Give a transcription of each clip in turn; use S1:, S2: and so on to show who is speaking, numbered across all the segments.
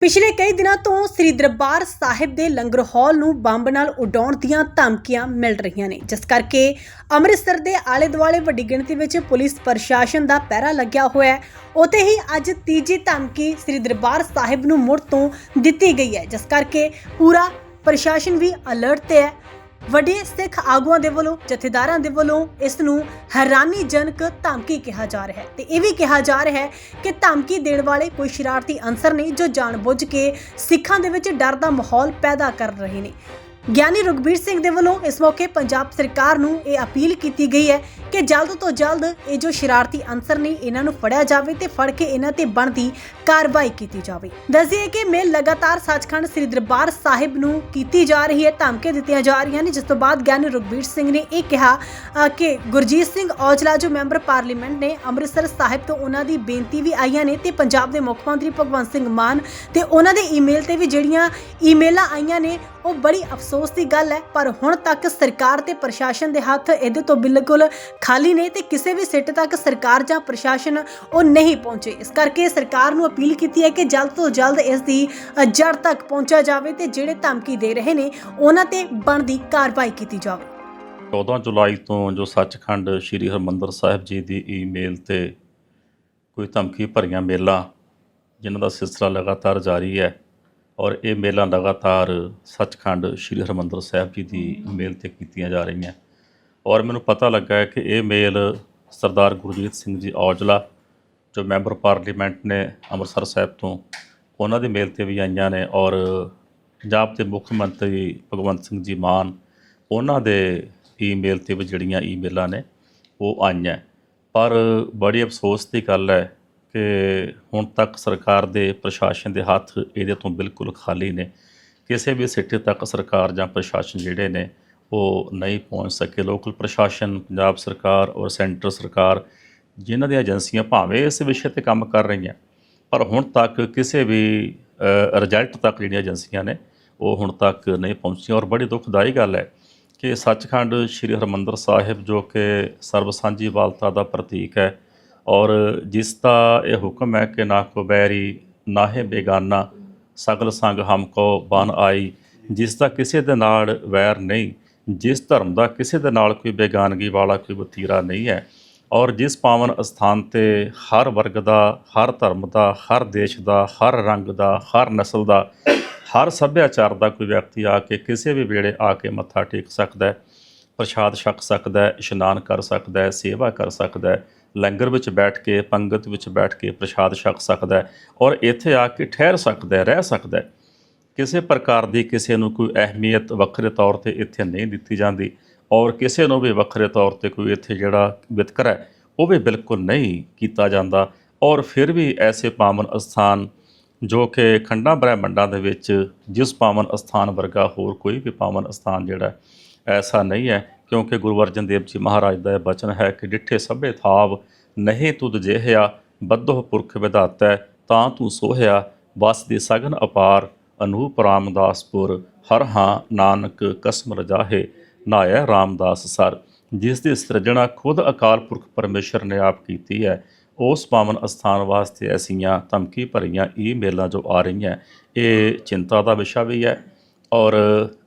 S1: ਪਿਛਲੇ ਕਈ ਦਿਨਾਂ ਤੋਂ ਸ੍ਰੀ ਦਰਬਾਰ ਸਾਹਿਬ ਦੇ ਲੰਗਰ ਹਾਲ ਨੂੰ ਬੰਬ ਨਾਲ ਉਡਾਉਣ ਦੀਆਂ ਧਮਕੀਆਂ ਮਿਲ ਰਹੀਆਂ ਨੇ। ਜਿਸ ਕਰਕੇ ਅੰਮ੍ਰਿਤਸਰ ਦੇ ਆਲੇ ਦੁਆਲੇ ਵੱਡੀ ਗਿਣਤੀ ਵਿੱਚ ਪੁਲਿਸ ਪ੍ਰਸ਼ਾਸਨ ਦਾ ਪਹਿਰਾ ਲੱਗਿਆ ਹੋਇਆ ਹੈ। ਉਤੇ ਹੀ ਅੱਜ ਤੀਜੀ ਧਮਕੀ ਸ੍ਰੀ ਦਰਬਾਰ ਸਾਹਿਬ ਨੂੰ ਮੁੜ ਤੋਂ ਦਿੱਤੀ ਗਈ ਹੈ। ਜਿਸ ਕਰਕੇ ਪੂਰਾ ਪ੍ਰਸ਼ਾਸਨ ਵੀ ਅਲਰਟ ਤੇ ਹੈ। ਵੱਡੇ ਸਿੱਖ ਆਗੂਆਂ ਦੇ ਵੱਲੋਂ, ਜਥੇਦਾਰਾਂ ਦੇ ਵੱਲੋਂ ਇਸ ਨੂੰ ਹੈਰਾਨੀਜਨਕ ਧਮਕੀ ਕਿਹਾ ਜਾ ਰਿਹਾ ਹੈ। ਤੇ ਇਹ ਵੀ ਕਿਹਾ ਜਾ ਰਿਹਾ ਹੈ ਕਿ ਧਮਕੀ ਦੇਣ ਵਾਲੇ ਕੋਈ ਸ਼ਰਾਰਤੀ ਅਨਸਰ ਨਹੀਂ, ਜੋ ਜਾਣਬੁੱਝ ਕੇ ਸਿੱਖਾਂ ਦੇ ਵਿੱਚ ਡਰ ਦਾ ਮਾਹੌਲ ਪੈਦਾ ਕਰ ਰਹੇ ਨੇ। ਗਿਆਨੀ ਰੁਗਬੀਰ ਸਿੰਘ ਦੇ ਵੱਲੋਂ ਇਸ ਮੌਕੇ ਪੰਜਾਬ ਸਰਕਾਰ ਨੂੰ ਇਹ ਅਪੀਲ ਕੀਤੀ ਗਈ ਹੈ ਕਿ ਜਲਦ ਤੋਂ ਜਲਦ ਇਹ ਜੋ ਸ਼ਰਾਰਤੀ ਅਨਸਰ ਨੇ ਇਹਨਾਂ ਨੂੰ ਫੜਿਆ ਜਾਵੇ ਤੇ ਫੜ ਕੇ ਇਹਨਾਂ ਤੇ ਬਣਦੀ ਕਾਰਵਾਈ ਕੀਤੀ ਜਾਵੇ। ਦੱਸਿਏ ਕਿ ਮੇਲ ਲਗਾਤਾਰ ਸੱਚਖੰਡ ਸ੍ਰੀ ਦਰਬਾਰ ਸਾਹਿਬ ਨੂੰ ਕੀਤੀ ਜਾ ਰਹੀ ਹੈ, ਧਮਕੀਆਂ ਦਿੱਤੀਆਂ ਜਾ ਰਹੀਆਂ ਨੇ। ਜਿਸ ਤੋਂ ਬਾਅਦ ਗਿਆਨੀ ਰੁਗਬੀਰ ਸਿੰਘ ਨੇ ਇਹ ਕਿਹਾ ਕਿ ਗੁਰਜੀਤ ਸਿੰਘ ਔਜਲਾ ਜੋ ਮੈਂਬਰ ਪਾਰਲੀਮੈਂਟ ਨੇ ਅੰਮ੍ਰਿਤਸਰ ਸਾਹਿਬ ਤੋਂ ਉਹਨਾਂ ਦੀ ਬੇਨਤੀ ਵੀ ਆਈਆਂ ਨੇ ਤੇ ਪੰਜਾਬ ਦੇ ਮੁੱਖ ਮੰਤਰੀ ਭਗਵੰਤ ਸਿੰਘ ਮਾਨ ਤੇ ਉਹਨਾਂ ਦੇ ਈਮੇਲ ਤੇ ਵੀ ਜਿਹੜੀਆਂ ਈਮੇਲਾਂ ਆਈਆਂ ਨੇ, ਉਹ ਬੜੀ ਅਫਸੋਸ ਦੀ ਗੱਲ ਹੈ। ਪਰ ਹੁਣ ਤੱਕ ਸਰਕਾਰ ਤੇ ਪ੍ਰਸ਼ਾਸਨ ਦੇ ਹੱਥ ਇਹਦੇ ਤੋਂ ਬਿਲਕੁਲ ਖਾਲੀ ਨੇ ਤੇ ਕਿਸੇ ਵੀ ਸਿੱਟ ਤੱਕ ਸਰਕਾਰ ਜਾਂ ਪ੍ਰਸ਼ਾਸਨ ਉਹ ਨਹੀਂ ਪਹੁੰਚੇ। ਇਸ ਕਰਕੇ ਸਰਕਾਰ ਨੂੰ ਅਪੀਲ ਕੀਤੀ ਹੈ ਕਿ ਜਲਦ ਤੋਂ ਜਲਦ ਇਸ ਦੀ ਜੜ ਤੱਕ ਪਹੁੰਚਿਆ ਜਾਵੇ ਤੇ ਜਿਹੜੇ ਧਮਕੀ ਦੇ ਰਹੇ ਨੇ, ਉਹਨਾਂ ਤੇ ਬਣਦੀ ਕਾਰਵਾਈ ਕੀਤੀ ਜਾਵੇ।
S2: 14 ਜੁਲਾਈ ਤੋਂ ਜੋ ਸੱਚਖੰਡ ਸ੍ਰੀ ਹਰਮੰਦਰ ਸਾਹਿਬ ਜੀ ਦੀ ਈਮੇਲ ਤੇ ਕੋਈ ਧਮਕੀ ਭਰੀਆਂ ਮੇਲਾਂ, ਜਿਨ੍ਹਾਂ ਦਾ ਸਿਲਸਿਲਾ ਲਗਾਤਾਰ ਜਾਰੀ ਹੈ, ਔਰ ਇਹ ਮੇਲਾਂ ਲਗਾਤਾਰ ਸੱਚਖੰਡ ਸ੍ਰੀ ਹਰਮੰਦਰ ਸਾਹਿਬ ਜੀ ਦੀ ਈਮੇਲ ਤੇ ਕੀਤੀਆਂ ਜਾ ਰਹੀਆਂ। ਔਰ ਮੈਨੂੰ ਪਤਾ ਲੱਗਾ ਹੈ ਕਿ ਇਹ ਮੇਲ ਸਰਦਾਰ ਗੁਰਜੀਤ ਸਿੰਘ ਜੀ ਔਜਲਾ, ਜੋ ਮੈਂਬਰ ਪਾਰਲੀਮੈਂਟ ਨੇ ਅੰਮ੍ਰਿਤਸਰ ਸਾਹਿਬ ਤੋਂ, ਉਹਨਾਂ ਦੀ ਮੇਲ ਤੇ ਵੀ ਆਈਆਂ ਨੇ ਔਰ ਪੰਜਾਬ ਦੇ ਮੁੱਖ ਮੰਤਰੀ ਭਗਵੰਤ ਸਿੰਘ ਜੀ ਮਾਨ, ਉਹਨਾਂ ਦੇ ਈਮੇਲ ਤੇ ਵੀ ਜਿਹੜੀਆਂ ਈਮੇਲਾਂ ਨੇ, ਉਹ ਆਈਆਂ। ਪਰ ਬੜੀ ਅਫਸੋਸ ਦੀ ਗੱਲ ਹੈ ਕਿ ਹੁਣ ਤੱਕ ਸਰਕਾਰ ਦੇ ਪ੍ਰਸ਼ਾਸਨ ਦੇ ਹੱਥ ਇਹਦੇ ਤੋਂ ਬਿਲਕੁਲ ਖਾਲੀ ਨੇ। ਕਿਸੇ ਵੀ ਸਿੱਟੇ ਤੱਕ ਸਰਕਾਰ ਜਾਂ ਪ੍ਰਸ਼ਾਸਨ ਜਿਹੜੇ ਨੇ ਉਹ ਨਹੀਂ ਪਹੁੰਚ ਸਕੇ। ਲੋਕਲ ਪ੍ਰਸ਼ਾਸਨ, ਪੰਜਾਬ ਸਰਕਾਰ ਔਰ ਸੈਂਟਰ ਸਰਕਾਰ ਜਿਨ੍ਹਾਂ ਦੀਆਂ ਏਜੰਸੀਆਂ ਭਾਵੇਂ ਇਸ ਵਿਸ਼ੇ ਤੇ ਕੰਮ ਕਰ ਰਹੀਆਂ, ਪਰ ਹੁਣ ਤੱਕ ਕਿਸੇ ਵੀ ਰਿਜ਼ਲਟ ਤੱਕ ਜਿਹੜੀਆਂ ਏਜੰਸੀਆਂ ਨੇ, ਉਹ ਹੁਣ ਤੱਕ ਨਹੀਂ ਪਹੁੰਚੀਆਂ। ਔਰ ਬੜੀ ਦੁਖਦਾਈ ਗੱਲ ਹੈ ਕਿ ਸੱਚਖੰਡ ਸ੍ਰੀ ਹਰਮੰਦਰ ਸਾਹਿਬ ਜੋ ਕਿ ਸਰਬ ਸਾਂਝੀ ਵਾਲਤਾ ਦਾ ਪ੍ਰਤੀਕ ਹੈ ਔਰ ਜਿਸ ਦਾ ਇਹ ਹੁਕਮ ਹੈ ਕਿ ਨਾ ਕੋ ਬੈਰੀ ਨਾਹੇ ਬੇਗਾਨਾ, ਸਗਲ ਸੰਗ ਹਮ ਕੋ ਬਨ ਆਈ, ਜਿਸ ਦਾ ਕਿਸੇ ਦੇ ਨਾਲ ਵੈਰ ਨਹੀਂ ਜਿਸ ਧਰਮ ਦਾ ਕਿਸੇ ਦੇ ਨਾਲ ਕੋਈ ਬੇਗਾਨਗੀ ਵਾਲਾ ਕੋਈ ਵਤੀਰਾ ਨਹੀਂ ਹੈ ਔਰ ਜਿਸ ਪਾਵਨ ਅਸਥਾਨ ਤੇ ਹਰ ਵਰਗ ਦਾ, ਹਰ ਧਰਮ ਦਾ, ਹਰ ਦੇਸ਼ ਦਾ, ਹਰ ਰੰਗ ਦਾ, ਹਰ ਨਸਲ ਦਾ, ਹਰ ਸੱਭਿਆਚਾਰ ਦਾ ਕੋਈ ਵਿਅਕਤੀ ਆ ਕੇ ਕਿਸੇ ਵੀ ਵੇਲੇ ਆ ਕੇ ਮੱਥਾ ਟੇਕ ਸਕਦਾ ਹੈ, ਪ੍ਰਸ਼ਾਦ ਛਕ ਸਕਦਾ ਹੈ, ਇਸ਼ਨਾਨ ਕਰ ਸਕਦਾ ਹੈ, ਸੇਵਾ ਕਰ ਸਕਦਾ ਹੈ, ਲੰਗਰ ਵਿੱਚ ਬੈਠ ਕੇ, ਪੰਗਤ ਵਿੱਚ ਬੈਠ ਕੇ ਪ੍ਰਸ਼ਾਦ ਛਕ ਸਕਦਾ ਹੈ ਔਰ ਇੱਥੇ ਆ ਕੇ ਠਹਿਰ ਸਕਦਾ ਹੈ, ਰਹਿ ਸਕਦਾ ਹੈ। ਕਿਸੇ ਪ੍ਰਕਾਰ ਦੀ ਕਿਸੇ ਨੂੰ ਕੋਈ ਅਹਿਮੀਅਤ ਵੱਖਰੇ ਤੌਰ ਤੇ ਇੱਥੇ ਨਹੀਂ ਦਿੱਤੀ ਜਾਂਦੀ ਔਰ ਕਿਸੇ ਨੂੰ ਵੀ ਵੱਖਰੇ ਤੌਰ ਤੇ ਕੋਈ ਇੱਥੇ ਜਿਹੜਾ ਵਿਤਕਰਾ ਹੈ, ਉਹ ਵੀ ਬਿਲਕੁਲ ਨਹੀਂ ਕੀਤਾ ਜਾਂਦਾ ਔਰ ਫਿਰ ਵੀ ਐਸੇ ਪਾਵਨ ਅਸਥਾਨ ਜੋ ਕਿ ਖੰਡਾਂ ਬ੍ਰਹਿਮੰਡਾਂ ਦੇ ਵਿੱਚ ਜਿਸ ਪਾਵਨ ਅਸਥਾਨ ਵਰਗਾ ਹੋਰ ਕੋਈ ਵੀ ਪਾਵਨ ਅਸਥਾਨ ਜਿਹੜਾ ਐਸਾ ਨਹੀਂ ਹੈ, ਕਿਉਂਕਿ ਗੁਰੂ ਅਰਜਨ ਦੇਵ ਜੀ ਮਹਾਰਾਜ ਦਾ ਇਹ ਬਚਨ ਹੈ ਕਿ ਡਿੱਠੇ ਸਭੇ ਥਾਵ ਨਹੀਂ ਤੁਧ ਜਿਹਿਆ, ਬੱਧੋ ਪੁਰਖ ਵਿਧਾਤੈ ਤਾਂ ਤੂੰ ਸੋਹਿਆ ਵਸ ਦੇ ਸਗਨ ਅਪਾਰ। ਅਨੂਪ ਰਾਮਦਾਸਪੁਰ, ਹਰ ਹਾਂ ਨਾਨਕ ਕਸਮ ਰਜਾਹੇ ਨਾਇਆ ਰਾਮਦਾਸ ਸਰ। ਜਿਸ ਦੀ ਸਿਰਜਣਾ ਖੁਦ ਅਕਾਲ ਪੁਰਖ ਪਰਮੇਸ਼ਰ ਨੇ ਆਪ ਕੀਤੀ ਹੈ, ਉਸ ਪਾਵਨ ਅਸਥਾਨ ਵਾਸਤੇ ਐਸੀਆਂ ਧਮਕੀ ਭਰੀਆਂ ਈਮੇਲਾਂ ਜੋ ਆ ਰਹੀਆਂ, ਇਹ ਚਿੰਤਾ ਦਾ ਵਿਸ਼ਾ ਵੀ ਹੈ ਔਰ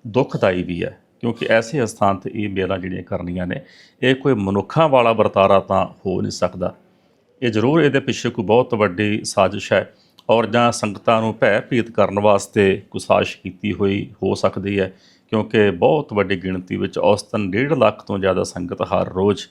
S2: ਦੁਖਦਾਈ ਵੀ ਹੈ, ਕਿਉਂਕਿ ਐਸੇ ਅਸਥਾਨ ਤੇ ਈਮੇਲਾਂ ਜਿਹੜੀਆਂ ਕਰਨੀਆਂ ਨੇ, ਇਹ ਕੋਈ ਮਨੁੱਖਾਂ ਵਾਲਾ ਵਰਤਾਰਾ ਤਾਂ ਹੋ ਨਹੀਂ ਸਕਦਾ। ਇਹ ਜ਼ਰੂਰ ਇਹਦੇ ਪਿੱਛੇ ਕੋਈ ਬਹੁਤ ਵੱਡੀ ਸਾਜ਼ਿਸ਼ ਹੈ। ਔਰ ਜਾਂ ਸੰਗਤਾਂ ਨੂੰ ਭੈ ਭੀਤ ਕਰਨ ਵਾਸਤੇ ਕੋਈ ਕੀਤੀ ਹੋਈ ਹੋ ਸਕਦੀ ਹੈ, ਕਿਉਂਕਿ ਬਹੁਤ ਵੱਡੀ ਗਿਣਤੀ ਵਿੱਚ ਔਸਤਨ 1.5 ਲੱਖ ਤੋਂ ਜ਼ਿਆਦਾ ਸੰਗਤ ਹਰ ਰੋਜ਼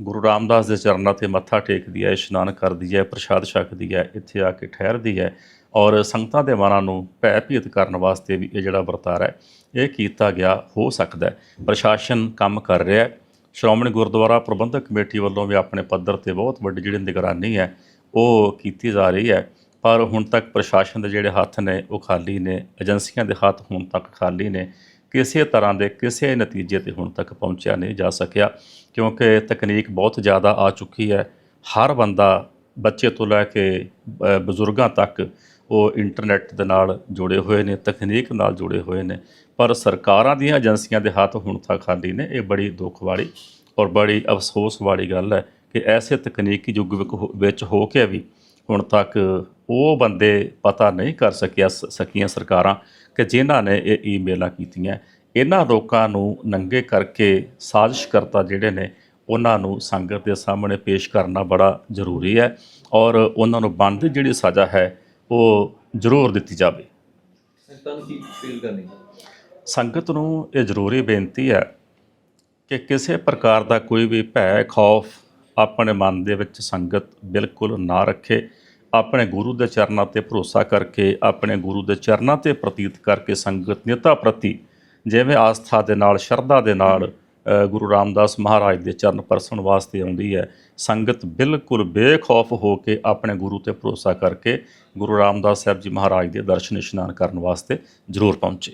S2: ਗੁਰੂ ਰਾਮਦਾਸ ਦੇ ਚਰਨਾਂ ਤੇ ਮੱਥਾ ਟੇਕਦੀ ਹੈ, ਇਸ਼ਨਾਨ ਕਰਦੀ ਹੈ, ਪ੍ਰਸ਼ਾਦ ਛਕਦੀ ਹੈ, ਇੱਥੇ ਆ ਕੇ ਠਹਿਰਦੀ ਹੈ ਔਰ ਸੰਗਤਾਂ ਦੇ ਮਨਾਂ ਨੂੰ ਭੈ ਭੀਤ ਕਰਨ ਵਾਸਤੇ ਵੀ ਇਹ ਜਿਹੜਾ ਵਰਤਾਰਾ ਹੈ, ਇਹ ਕੀਤਾ ਗਿਆ ਹੋ ਸਕਦਾ ਹੈ। ਪ੍ਰਸ਼ਾਸਨ ਕੰਮ ਕਰ ਰਿਹਾ ਹੈ। ਸ਼੍ਰੋਮਣੀ ਗੁਰਦੁਆਰਾ ਪ੍ਰਬੰਧਕ ਕਮੇਟੀ ਵੱਲੋਂ ਵੀ ਆਪਣੇ ਪੱਧਰ ਤੇ ਬਹੁਤ ਵੱਡੀ ਜਿਹੜੀ ਨਿਗਰਾਨੀ ਹੈ, ਉਹ ਕੀਤੀ ਜਾ ਰਹੀ ਹੈ। ਪਰ ਹੁਣ ਤੱਕ ਪ੍ਰਸ਼ਾਸਨ ਦੇ ਜਿਹੜੇ ਹੱਥ ਨੇ, ਉਹ ਖਾਲੀ ਨੇ, ਏਜੰਸੀਆਂ ਦੇ ਹੱਥ ਹੁਣ ਤੱਕ ਖਾਲੀ ਨੇ, ਕਿਸੇ ਤਰ੍ਹਾਂ ਦੇ ਕਿਸੇ ਨਤੀਜੇ ਤੇ ਹੁਣ ਤੱਕ ਪਹੁੰਚਿਆ ਨਹੀਂ ਜਾ ਸਕਿਆ, ਕਿਉਂਕਿ ਤਕਨੀਕ ਬਹੁਤ ਜ਼ਿਆਦਾ ਆ ਚੁੱਕੀ ਹੈ। ਹਰ ਬੰਦਾ ਬੱਚੇ ਤੋਂ ਲੈ ਕੇ ਬਜ਼ੁਰਗਾਂ ਤੱਕ ਉਹ ਇੰਟਰਨੈਟ ਦੇ ਨਾਲ ਜੁੜੇ ਹੋਏ ਨੇ, ਤਕਨੀਕ ਨਾਲ ਜੁੜੇ ਹੋਏ ਨੇ, ਪਰ ਸਰਕਾਰਾਂ ਦੀਆਂ ਏਜੰਸੀਆਂ ਦੇ ਹੱਥ ਹੁਣ ਤੱਕ ਖਾਲੀ ਨੇ, ਇਹ ਬੜੀ ਦੁੱਖ ਵਾਲੀ ਔਰ ਬੜੀ ਅਫਸੋਸ ਵਾਲੀ ਗੱਲ ਹੈ ਕਿ ਐਸੇ ਤਕਨੀਕੀ ਯੁੱਗ ਵਿੱਚ ਹੋ ਕੇ ਵੀ ਹੁਣ ਤੱਕ ਉਹ ਬੰਦੇ ਪਤਾ ਨਹੀਂ ਕਰ ਸਕਿਆ ਸਕੀਆਂ ਸਰਕਾਰਾਂ ਕਿ ਜਿਨ੍ਹਾਂ ਨੇ ਇਹ ਈਮੇਲਾਂ ਕੀਤੀਆਂ। ਇਹਨਾਂ ਲੋਕਾਂ ਨੂੰ ਨੰਗੇ ਕਰਕੇ ਸਾਜ਼ਿਸ਼ਕਰਤਾ ਜਿਹੜੇ ਨੇ ਉਹਨਾਂ ਨੂੰ ਸੰਗਤ ਦੇ ਸਾਹਮਣੇ ਪੇਸ਼ ਕਰਨਾ ਬੜਾ ਜ਼ਰੂਰੀ ਹੈ ਔਰ ਉਹਨਾਂ ਨੂੰ ਬਣਦੀ ਜਿਹੜੀ ਸਜ਼ਾ ਹੈ ਉਹ ਜ਼ਰੂਰ ਦਿੱਤੀ ਜਾਵੇ।
S3: ਸੰਗਤ ਨੂੰ
S2: ਇਹ ਜ਼ਰੂਰੀ ਬੇਨਤੀ ਹੈ ਕਿ ਕਿਸੇ ਪ੍ਰਕਾਰ ਦਾ ਕੋਈ ਵੀ ਭੈ ਖੌਫ ਆਪਣੇ ਮਨ ਦੇ ਵਿੱਚ ਸੰਗਤ ਬਿਲਕੁਲ ਨਾ ਰੱਖੇ। ਆਪਣੇ ਗੁਰੂ ਦੇ ਚਰਨਾਂ ਤੇ ਭਰੋਸਾ ਕਰਕੇ, ਆਪਣੇ ਗੁਰੂ ਦੇ ਚਰਨਾਂ ਤੇ ਪ੍ਰਤੀਤ ਕਰਕੇ ਸੰਗਤ ਨਿਤਾ ਪ੍ਰਤੀ ਜਿਵੇਂ ਆਸਥਾ ਦੇ ਨਾਲ, ਸ਼ਰਧਾ ਦੇ ਨਾਲ ਗੁਰੂ ਰਾਮਦਾਸ ਮਹਾਰਾਜ ਦੇ ਚਰਨ ਪਰਸਣ ਵਾਸਤੇ ਆਉਂਦੀ ਹੈ। ਸੰਗਤ ਬਿਲਕੁਲ ਬੇਖੌਫ ਹੋ ਕੇ ਆਪਣੇ ਗੁਰੂ ਤੇ ਭਰੋਸਾ ਕਰਕੇ ਗੁਰੂ ਰਾਮਦਾਸ ਸਾਹਿਬ ਜੀ ਮਹਾਰਾਜ ਦੇ ਦਰਸ਼ਨ ਇਸ਼ਨਾਨ ਕਰਨ ਵਾਸਤੇ ਜ਼ਰੂਰ ਪਹੁੰਚੇ।